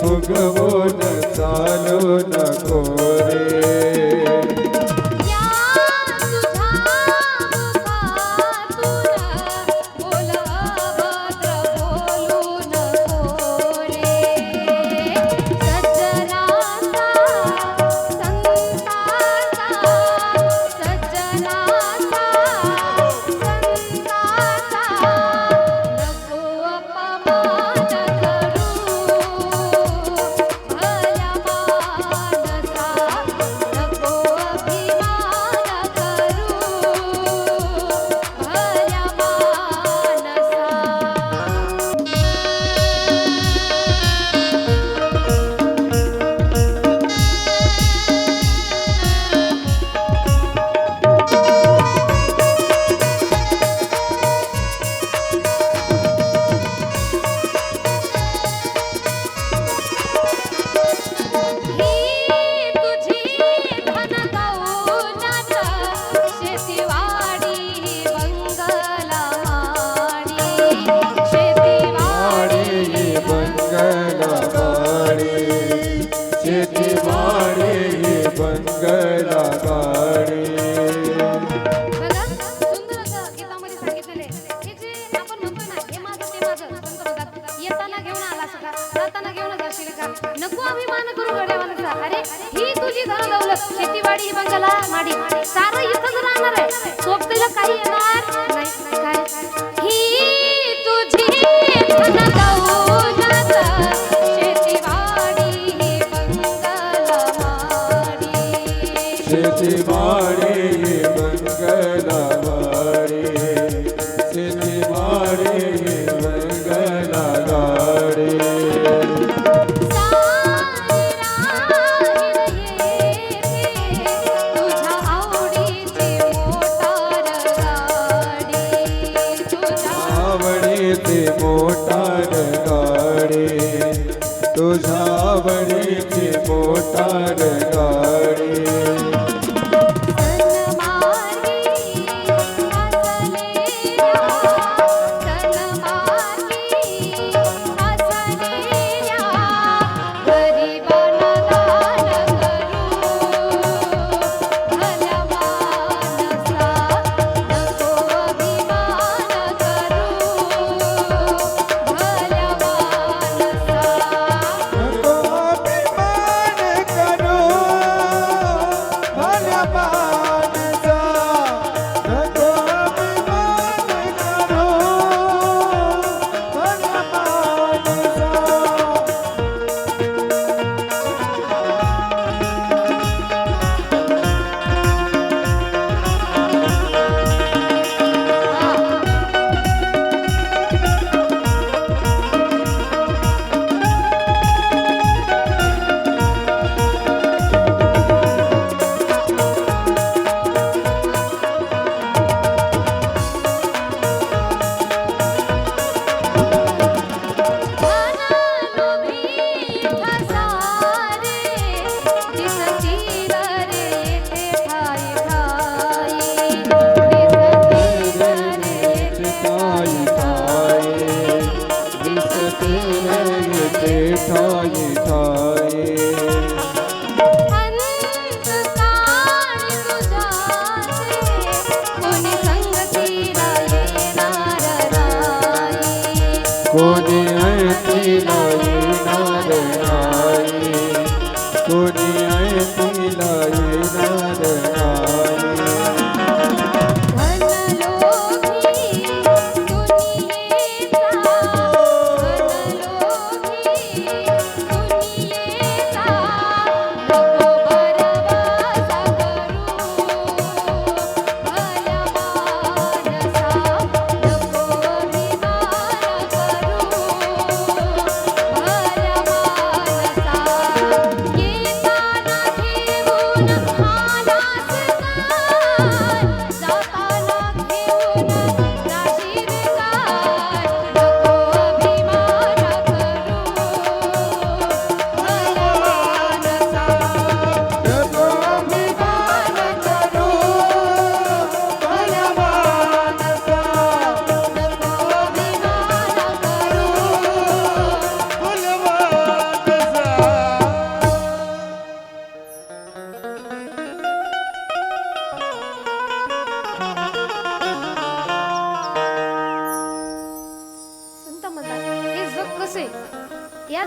ભોગવો ન ચાલો ન स्वाभिमान करू गड्यावानचा. अरे ही तुझी धन दौलत. शेतीवाडी ही माडी. सारं इथंच राहणार आहे. सोबतीला काही येणार? वडीचे पोटार गाडे. तुझा वडीचे पोटार गाडे.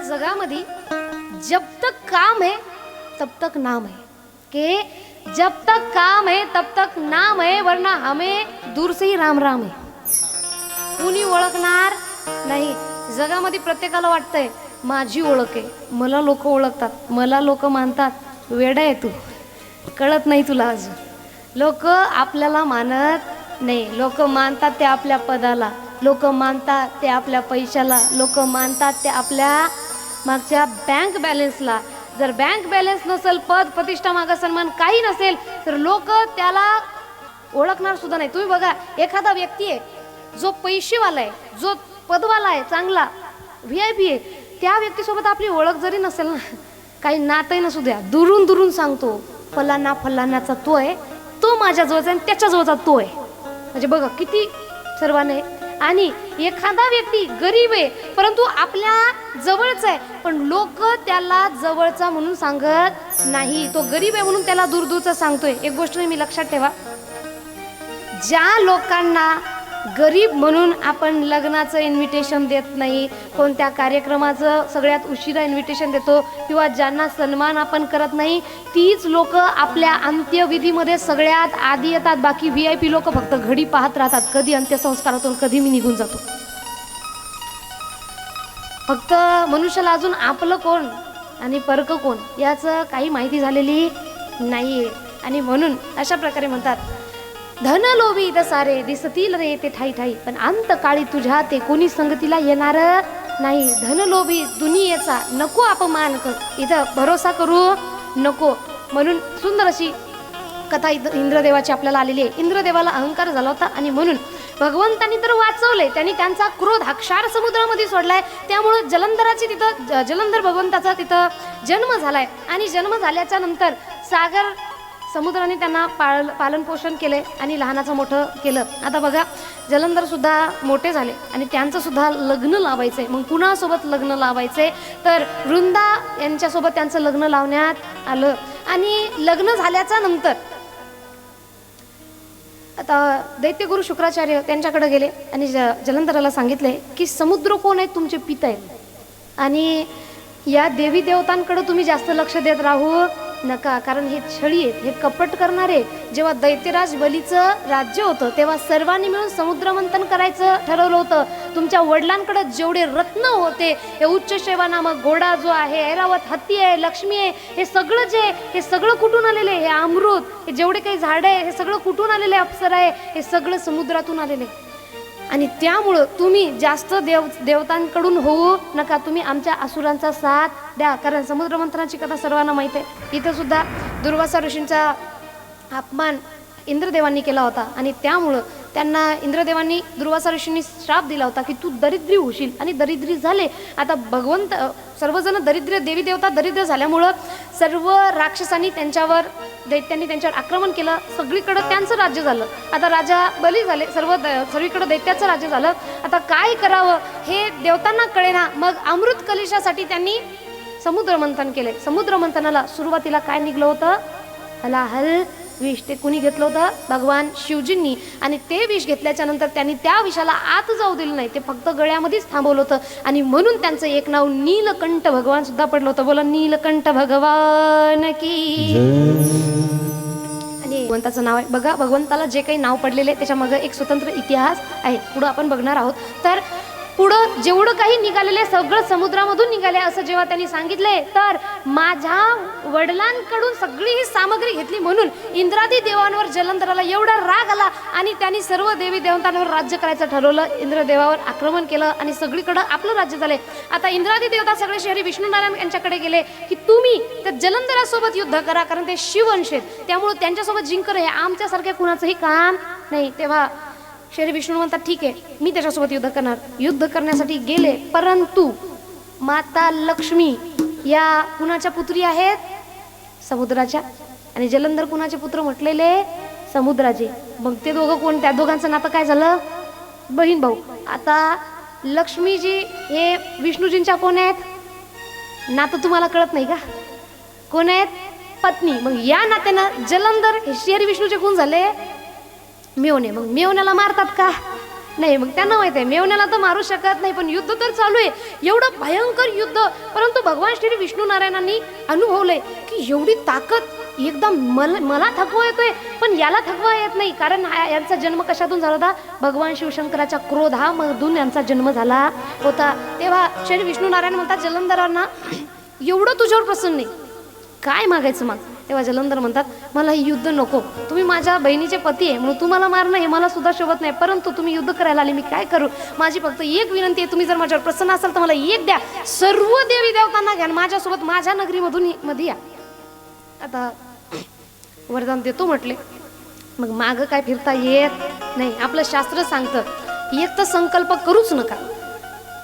जगामध्ये जब तक काम है तब तक नाम है. के जब तक काम है तब तक नाम है वरना हमें दूर से ही राम राम है. कुणी ओळखणार नाही. जगामध्ये प्रत्येकाला वाटतंय माझी ओळख आहे. मला लोक ओळखतात. मला लोक मानतात. वेडा आहे तू. कळत नाही तुला अजून. लोक आपल्याला मानत नाही. लोक मानतात ते आपल्या पदाला. लोक मानतात ते आपल्या पैशाला. लोक मानतात ते आपल्या मागच्या बँक बॅलन्सला जर बँक बॅलन्स नसेल पद प्रतिष्ठा मागा सन्मान काही नसेल तर लोक त्याला ओळखणार सुद्धा नाही. तुम्ही बघा एखादा व्यक्ती आहे जो पैसेवाला आहे जो पदवाला आहे चांगला व्ही आय पी आहे त्या व्यक्तीसोबत आपली ओळख जरी नसेल ना काही नातही नसू द्या दुरून दुरून सांगतो फलाना फलानाचा तो आहे तो माझ्याजवळचा आणि त्याच्याजवळचा तो आहे. म्हणजे बघा किती सर्वांनी आणि एखादा व्यक्ती गरीब आहे परंतु आपल्या जवळचा आहे पण लोक त्याला जवळचा म्हणून सांगत नाही. तो गरीब आहे म्हणून त्याला दूर दूरचा सांगतोय. एक गोष्ट मी लक्षात ठेवा. ज्या लोकांना गरीब म्हणून आपण लग्नाचं इन्व्हिटेशन देत नाही कोणत्या कार्यक्रमाचं सगळ्यात उशिरा इन्व्हिटेशन देतो किंवा ज्यांना सन्मान आपण करत नाही तीच लोक आपल्या अंत्यविधीमध्ये सगळ्यात आधी येतात बाकी व्ही आय पी लोक फक्त घडी पाहत राहतात. कधी अंत्यसंस्कारातून कधी मी निघून जातो. फक्त मनुष्याला अजून आपलं कोण आणि परक कोण याचं काही माहिती झालेली नाही आहे आणि म्हणून अशा प्रकारे म्हणतात धन लोभी इथं सारे दिसतील रे ते ठाई ठाई. पण अंत काळी तुझ्या ते कोणी संगतीला येणार? नाही धन लोभी दुनियेचा नको अपमान कर. इथं भरोसा करू नको. म्हणून सुंदर अशी कथा इथं इंद्रदेवाची आपल्याला आलेली आहे. इंद्रदेवाला अहंकार झाला होता आणि म्हणून भगवंतांनी तर वाचवले त्यांनी त्यांचा क्रोध हा क्षार समुद्रामध्ये सोडलाय. त्यामुळं जलंधराची तिथं ज- जलंधर भगवंताचा तिथं जन्म झालाय. आणि जन्म झाल्याच्यानंतर सागर समुद्राने त्यांना पाळ पालनपोषण केले आणि लहानाचं मोठं केलं. आता बघा जलंधर सुद्धा मोठे झाले आणि त्यांचं सुद्धा लग्न लावायचंय. मग कुणासोबत लग्न लावायचंय? तर वृंदा यांच्यासोबत त्यांचं लग्न लावण्यात आलं. आणि लग्न झाल्याच्यानंतर आता दैत्यगुरु शुक्राचार्य त्यांच्याकडे गेले आणि ज जलंधराला सांगितले की समुद्र कोण आहेत तुमचे पिता आहेत आणि या देवी देवतांकडे तुम्ही जास्त लक्ष देत राहू. नका कारण हे छळी आहेत हे कपट करणारे जेव्हा दैत्यराज बलीचं राज्य होतं तेव्हा सर्वांनी मिळून समुद्रमंथन करायचं ठरवलं होतं तुमच्या वडिलांकडे जेवढे रत्न होते हे उच्च शेवा नामक घोडा जो आहे ऐरावत हत्ती आहे लक्ष्मी आहे हे सगळं जे आहे, हे सगळं कुठून आलेले आहे? हे अमृत हे जेवढे काही झाडं आहे हे सगळं कुठून आलेले अप्सरा आहे हे सगळं समुद्रातून आलेले आहे. आणि त्यामुळं तुम्ही जास्त देव देवतांकडून होऊ नका. तुम्ही आमच्या असुरांचा साथ द्या. कारण समुद्रमंथनाची कथा सर्वांना माहीत आहे. इथं सुद्धा दुर्वासा ऋषींचा अपमान इंद्रदेवांनी केला होता. आणि त्यामुळं त्यांना इंद्रदेवांनी दुर्वासा ऋषींनी श्राप दिला होता की तू दरिद्री होशील आणि दरिद्री झाले. आता भगवंत सर्वजण दरिद्र देवी देवता दरिद्र झाल्यामुळं सर्व राक्षसांनी त्यांच्यावर दैत्यांनी त्यांच्यावर आक्रमण केलं. सगळीकडं त्यांचं राज्य झालं. आता राजा बली झाले. सर्व द- सर्वीकडं दैत्याचं राज्य झालं. आता काय करावं हे देवतांना कळेना. मग अमृत कलिशासाठी त्यांनी समुद्र मंथन केले. समुद्र मंथनाला सुरुवातीला काय निघलं होतं? हलाहल. विष ते कुणी घेतलं होतं? भगवान शिवजींनी. आणि ते विष घेतल्याच्या नंतर त्यांनी त्या विषाला आत जाऊ दिलं नाही. ते फक्त गळ्यामध्येच थांबवलं होतं. आणि म्हणून त्यांचं एक नाव नीलकंठ भगवान सुद्धा पडलं होतं. बोला नीलकंठ भगवान की? आणि भगवंताचं नाव आहे. बघा भगवंताला जे काही नाव पडलेले आहे त्याच्यामागं एक स्वतंत्र इतिहास आहे. पुढं आपण बघणार आहोत. तर पुढं जेवढं काही निघालेले सगळं समुद्रामधून निघाले असं जेव्हा त्यांनी सांगितले तर माझ्या वडिलांकडून सगळी ही सामग्री घेतली म्हणून इंद्रादी देवांवर जलंधराला एवढा राग आला आणि त्यांनी सर्व देवी देवतांवर राज्य करायचं ठरवलं. इंद्रदेवावर आक्रमण केलं आणि सगळीकडं आपलं राज्य झाले आता इंद्रादी देवता सगळे शहरी विष्णुनारायण यांच्याकडे गेले की तुम्ही त्या जलंधरासोबत युद्ध करा कारण ते शिववंश आहेत. त्यामुळे त्यांच्यासोबत जिंकणं हे आमच्यासारख्या कुणाचंही काम नाही. तेव्हा शरी विष्णू म्हणतात ठीक आहे मी त्याच्यासोबत युद्ध करणार. युद्ध करण्यासाठी गेले परंतु माता लक्ष्मी या कुणाच्या पुत्री आहेत? समुद्राच्या. आणि जलंधर कुणाचे पुत्र म्हटलेले? समुद्राचे. मग ते दोघं कोण? त्या दोघांचं नातं काय झालं? बहीण भाऊ. आता लक्ष्मीजी हे विष्णूजींच्या कोण आहेत? नातं तुम्हाला कळत नाही का? कोण आहेत? पत्नी. मग या नात्यानं जलंधर हे शेरी विष्णूचे कोण झाले. मेवणे मग मेवण्याला मारतात का? नाही मग त्यांना माहीत आहे मेवण्याला तर मारू शकत नाही पण युद्ध तर चालू आहे. एवढं भयंकर युद्ध. परंतु भगवान श्री विष्णू नारायणांनी अनुभवलंय की एवढी ताकद एकदम मला मला थकवा येतोय पण याला थकवा येत नाही. कारण यांचा जन्म कशातून झाला होता? भगवान शिवशंकराच्या क्रोधामधून यांचा जन्म झाला होता. तेव्हा श्री विष्णू नारायण म्हणतात जलंधरांना एवढं तुझ्यावर प्रसन्न नाही काय मागायचं मग? तेव्हा जलंधर म्हणतात मला हे युद्ध नको. तुम्ही माझ्या बहिणीचे पती आहे म्हणून तुम्हाला मारणं हे मला सुद्धा शोभत नाही. परंतु तुम्ही युद्ध करायला आले मी काय करू? माझी फक्त एक विनंती आहे तुम्ही जर माझ्यावर प्रसन्न असाल तर मला एक द्या. सर्व देवी देवतांना घ्या माझ्यासोबत माझ्या नगरीमधून मध्ये या. आता वरदान देतो म्हटले. मग मागं काय फिरता येत नाही. आपलं शास्त्र सांगतं एक तर संकल्प करूच नका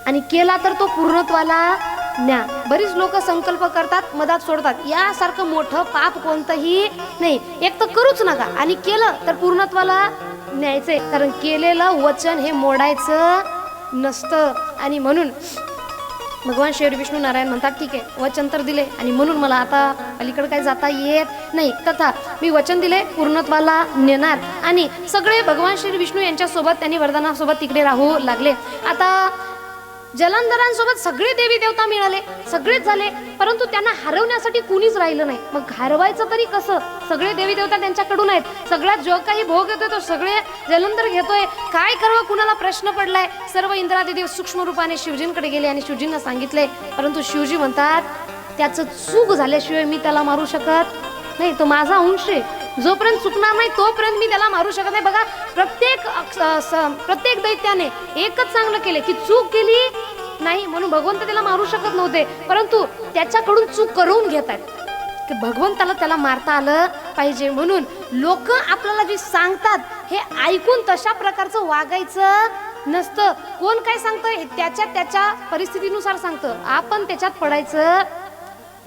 आणि केला तर तो पूर्णत्वाला न्या बरीच लोक संकल्प करतात मधात सोडतात. यासारखं मोठं पाप कोणतंही नाही. एक तर करूच नका. आणि केलं तर पूर्णत्वाला न्यायचंय. कारण केलेलं वचन हे मोडायचं नसतं. आणि म्हणून भगवान शेर विष्णू नारायण म्हणतात ठीक आहे वचन तर दिले. आणि म्हणून मला आता अलीकडे काय जाता येत नाही. तथा मी वचन दिले पूर्णत्वाला नेणार. आणि सगळे भगवान श्री विष्णू यांच्यासोबत त्यांनी वरदानासोबत तिकडे राहू लागले. आता जलंधरांसोबत सगळे देवी देवता मिळाले सगळेच झाले परंतु त्यांना हरवण्यासाठी कुणीच राहिलं नाही. मग हरवायचं तरी कसं? सगळे देवी देवता त्यांच्याकडून आहेत. सगळ्यात जो काही भोग येतोय तो सगळे जलंधर घेतोय. काय करावं कुणाला प्रश्न पडलाय? सर्व इंद्रादेवी सूक्ष्म रूपाने शिवजींकडे गेले आणि शिवजींना सांगितले परंतु शिवजी म्हणतात त्याचं चूक झाल्याशिवाय मी त्याला मारू शकत नाही. तो माझा अंश आहे. जोपर्यंत चुकणार नाही तोपर्यंत मी त्याला मारू शकत नाही. बघा प्रत्येक अक्ष- प्रत्येक दैत्याने एकच चांगलं केले की चूक केली नाही म्हणून भगवंत त्याला मारू शकत नव्हते. परंतु त्याच्याकडून चूक करून घेत आहेत. की भगवंताला त्याला मारता आलं पाहिजे म्हणून लोक आपल्याला जे सांगतात हे ऐकून तशा प्रकारचं वागायचं नसतं. कोण काय सांगतं त्याच्या त्याच्या परिस्थितीनुसार सांगतं. आपण त्याच्यात पडायचं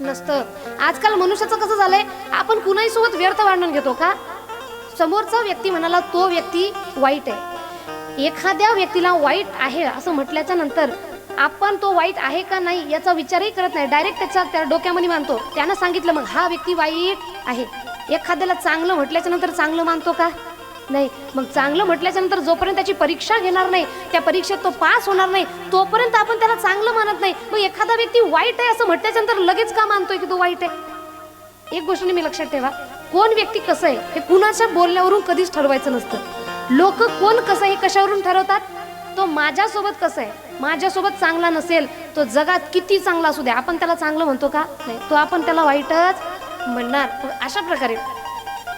नसतं. आजकाल मनुष्याचं कसं झालंय? आपण कुणाही सोबत व्यर्थ वाढून घेतो का? समोरचा व्यक्ती म्हणाला तो व्यक्ती वाईट आहे. एखाद्या व्यक्तीला वाईट आहे असं म्हटल्याच्या नंतर आपण तो वाईट आहे का नाही याचा विचारही करत नाही. डायरेक्ट त्याच्या त्या डोक्यामध्ये मानतो. त्यानं सांगितलं मग हा व्यक्ती वाईट आहे. एखाद्याला चांगलं म्हटल्याच्या नंतर चांगलं मानतो का? नाही. मग चांगलं म्हटल्याच्या नंतर जोपर्यंत त्याची परीक्षा घेणार नाही त्या परीक्षेत तो पास होणार नाही तोपर्यंत आपण त्याला चांगलं मानत नाही. मग एखादा व्यक्ती वाईट आहे असं म्हटल्याच्या नंतर लगेच का मानतोय की तो वाईट आहे? एक गोष्ट मी लक्षात ठेवा. कोण व्यक्ती कसं आहे हे कुणाच्या बोलण्यावरून कधीच ठरवायचं नसतं. लोक कोण कसं आहे हे कशावरून ठरवतात? तो माझ्यासोबत कसं आहे? माझ्यासोबत चांगला नसेल तो जगात किती चांगला असू दे आपण त्याला चांगलं म्हणतो का? नाही. तो आपण त्याला वाईटच म्हणणार. मग अशा प्रकारे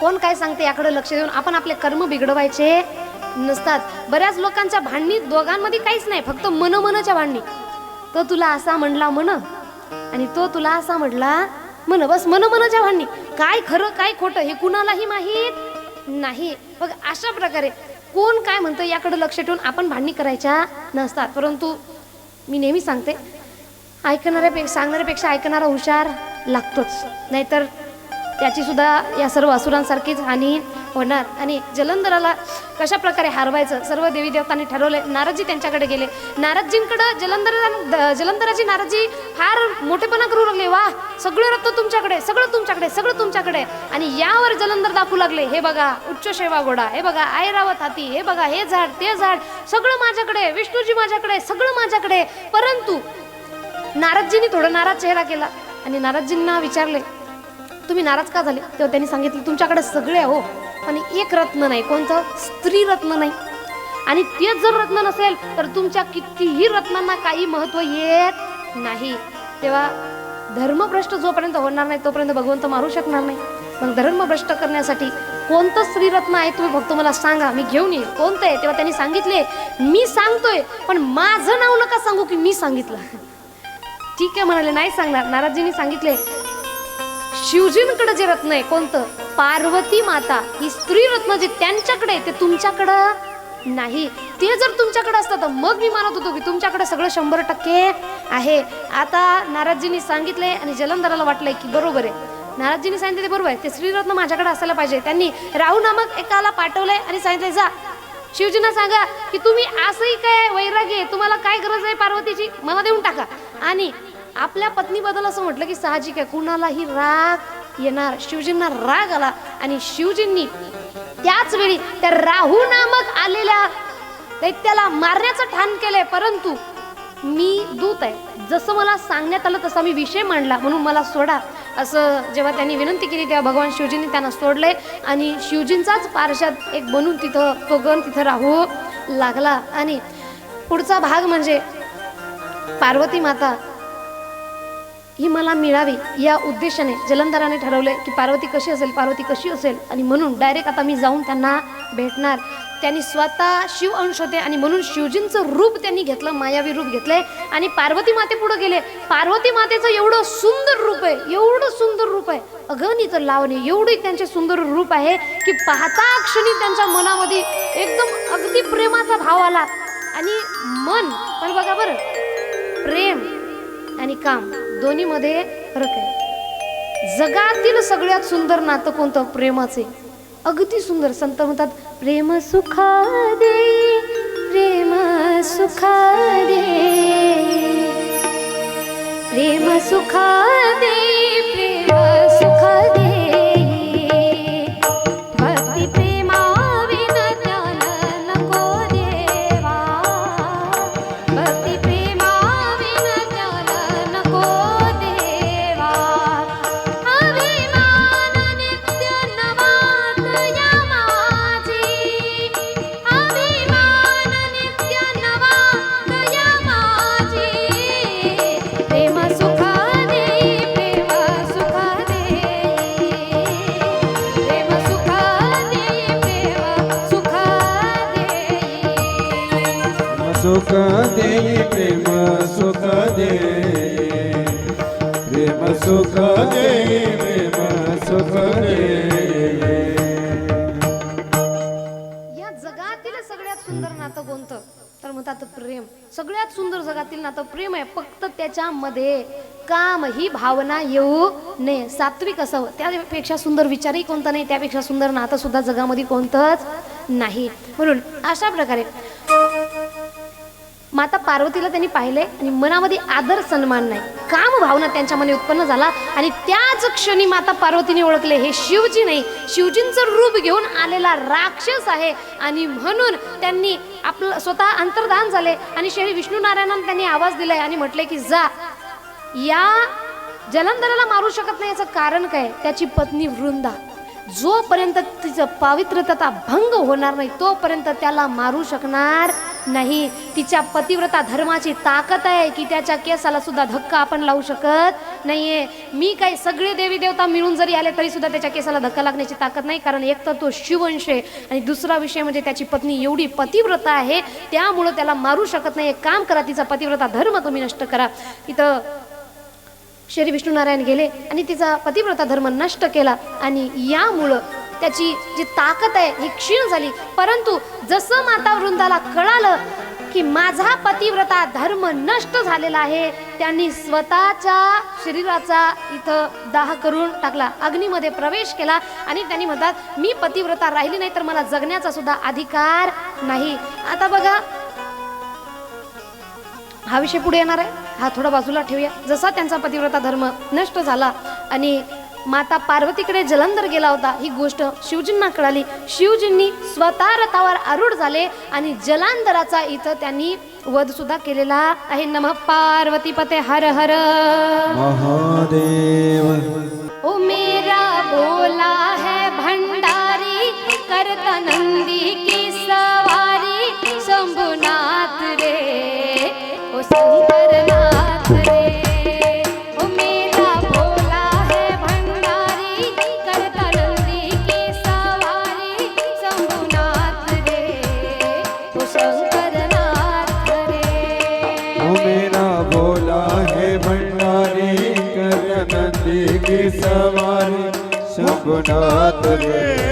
कोण काय सांगते याकडे लक्ष देऊन आपण आपले कर्म बिघडवायचे नसतात. बऱ्याच लोकांच्या भांडणी दोघांमध्ये काहीच नाही फक्त मन मनच्या भांडणी. तो तुला असा म्हणला मन आणि तो तुला असा म्हटला मन बस मन मनच्या भांडणी. काय खरं काय खोटं हे कुणालाही माहीत नाही. मग अशा प्रकारे कोण काय म्हणतं याकडे लक्ष ठेवून आपण भांडणी करायच्या नसतात. परंतु मी नेहमी सांगते ऐकणाऱ्यापेक्षा सांगणाऱ्यापेक्षा ऐकणारा हुशार लागतोच. नाहीतर याचीसुद्धा या सर्व असुरांसारखीच हानी होणार. आणि जलंधराला कशा प्रकारे हारवायचं सर्व देवी देवतांनी ठरवले नारदजी त्यांच्याकडे गेले. नारदजींकडं जलंधर जलंधराची नारदजी फार मोठेपणा करू लागले. वा सगळे रत्न तुमच्याकडे सगळं तुमच्याकडे सगळं तुमच्याकडे. आणि यावर जलंधर दाखवू लागले. हे बघा उच्च शेवा गोडा हे बघा ऐरावत हाती हे बघा हे झाड ते झाड सगळं माझ्याकडे विष्णूजी माझ्याकडे सगळं माझ्याकडे. परंतु नारदजींनी थोडं नाराज चेहरा केला आणि नारदजींना विचारले तुम्ही नाराज का झाले? तेव्हा त्यांनी सांगितलं तुमच्याकडे सगळे हो पण एक रत्न नाही. कोणतं? स्त्री रत्न नाही. आणि तेच जर रत्न नसेल तर तुमच्या कितीही रत्नांना काही महत्त्व येत नाही. तेव्हा धर्मभ्रष्ट जोपर्यंत होणार नाही तोपर्यंत भगवंत मारू शकणार नाही. मग धर्मभ्रष्ट करण्यासाठी कोणतं स्त्रीरत्न आहे? तुम्ही फक्त मला सांगा. मी घेऊन येईल. कोणतं आहे? तेव्हा त्यांनी सांगितले मी सांगतोय पण माझं नाव नका सांगू की मी सांगितलं. ठीक आहे म्हणाले नाही सांगणार. नाराजींनी सांगितले शिवजींकडे जे रत्न आहे कोणतं? पार्वती माता. ही स्त्री रत्न जे त्यांच्याकडे आहे, ते तुमच्याकडं नाही. ते जर तुमच्याकडे असतं तर मग मी मानत होतो की तुमच्याकडे सगळं शंभर टक्के आहे. आता नाराजजींनी सांगितलंय आणि जलंधराला वाटलंय की बरोबर आहे. नाराजजींनी सांगितलं ते बरोबर आहे. ते श्रीरत्न माझ्याकडे असायला पाहिजे. त्यांनी राहू नामक एकाला पाठवलंय आणि सांगितलंय जा. शिवजींना सांगा की तुम्ही असंही काय वैराग्य आहे? तुम्हाला काय गरज आहे पार्वतीची? मला देऊन टाका. आणि आपल्या पत्नीबद्दल असं म्हटलं की साहजिक आहे कुणालाही राग येणार शिवजींना राग आला आणि शिवजींनी त्याच वेळी त्या राहू नामक आलेल्या दैत्याला मारण्याचं ठाण केलंय. परंतु मी दूत आहे. जसं मला सांगण्यात आलं तसा मी विषय मांडला. म्हणून मला सोडा. असं जेव्हा त्यांनी विनंती केली तेव्हा भगवान शिवजींनी त्यांना सोडले आणि शिवजींचाच पार्षद एक बनून तिथं तो गण तिथं राहू लागला. आणि पुढचा भाग म्हणजे पार्वती माता ही मला मिळावी या उद्देशाने जलंधराने ठरवले की पार्वती कशी असेल पार्वती कशी असेल आणि म्हणून डायरेक्ट आता मी जाऊन त्यांना भेटणार. त्यांनी स्वतः शिव अंश होते आणि म्हणून शिवजींचं रूप त्यांनी घेतलं मायावी रूप घेतले आणि पार्वती माते पुढे गेले. पार्वती मातेचं एवढं सुंदर रूप आहे एवढं सुंदर रूप आहे. अगणित लावणे एवढी त्यांचे सुंदर रूप आहे की पाहता क्षणी त्यांच्या मनामध्ये एकदम अगदी प्रेमाचा भाव आला. आणि मन पण बघा बरं प्रेम आणि काम. दोन्हीमध्ये फरक आहे. जगातील सगळ्यात सुंदर नातं कोणतं? प्रेमाचे. अगदी सुंदर. संत म्हणतात प्रेम सुखा दे प्रेम सुखा दे प्रेम सुखा दे सुख दे सुख दे सुख दे या जगातील सगळ्यात सुंदर नातं कोणतं? तर म्हणतात प्रेम. सगळ्यात सुंदर जगातील नातं प्रेम आहे. फक्त त्याच्यामध्ये काम ही भावना येऊ नये. सात्विक असावं. त्यापेक्षा सुंदर विचारही कोणता नाही. त्यापेक्षा सुंदर नातं सुद्धा जगामध्ये कोणतंच नाही. म्हणून अशा प्रकारे माता पार्वतीला त्यांनी पाहिले आणि मनामध्ये आदर सन्मान नाही. काम भावना त्यांच्या उत्पन्न झाला आणि त्याच क्षणी माता पार्वतीने ओळखले हे शिवजी नाही शिवजींचं रूप घेऊन आलेला राक्षस आहे. आणि म्हणून त्यांनी आपलं स्वतः अंतर्धान झाले आणि श्री विष्णू नारायणांना त्यांनी आवाज दिलाय आणि म्हटले की जा या जलंधराला मारू शकत नाही याचं कारण काय? त्याची पत्नी वृंदा. जोपर्यंत तिचं पावित्रता भंग होणार नाही तोपर्यंत त्याला मारू शकणार नाही तिच्या पतिव्रता धर्माची ताकद आहे की त्याच्या केसाला सुद्धा धक्का आपण लावू शकत नाहीये. मी काही सगळे देवी देवता मिळून जरी आले तरी सुद्धा त्याच्या केसाला धक्का लागण्याची ताकद नाही कारण एक तर तो शिवंश आहे आणि दुसरा विषय म्हणजे त्याची पत्नी एवढी पतिव्रता आहे त्यामुळं त्याला मारू शकत नाही. एक काम करा तिचा पतिव्रता धर्म तुम्ही नष्ट करा. इथं श्री विष्णुनारायण गेले आणि तिचा पतिव्रता धर्म नष्ट केला आणि यामुळं त्याची जी ताकद आहे ही क्षीण झाली. परंतु जसं माता वृंदाला कळालं की माझा पतिव्रता धर्म नष्ट झालेला आहे त्यांनी स्वतःच्या शरीराचा इथं दाह करून टाकला. अग्नीमध्ये प्रवेश केला आणि त्यांनी म्हणतात मी पतिव्रता राहिली नाही तर मला जगण्याचा सुद्धा अधिकार नाही. आता बघा हा विषय पुढे येणार आहे. हा थोडा बाजूला ठेवूया. जसा त्यांचा पतिव्रता धर्म नष्ट झाला आणि माता पार्वतीकडे जलंधर गेला होता. ही गोष्ट शिवजींना कळाली. शिवजींनी स्वतः रथावर आरूढ झाले आणि जलांधराचा इथं त्यांनी वध सुद्धा केलेला आहे. नम पार्वती पते. हर हर. महादेव. ओ मेरा भोला है भंडारी करता नंदी की सवारी शंभुनाथ रे. ओ शंकरनाथ তোরে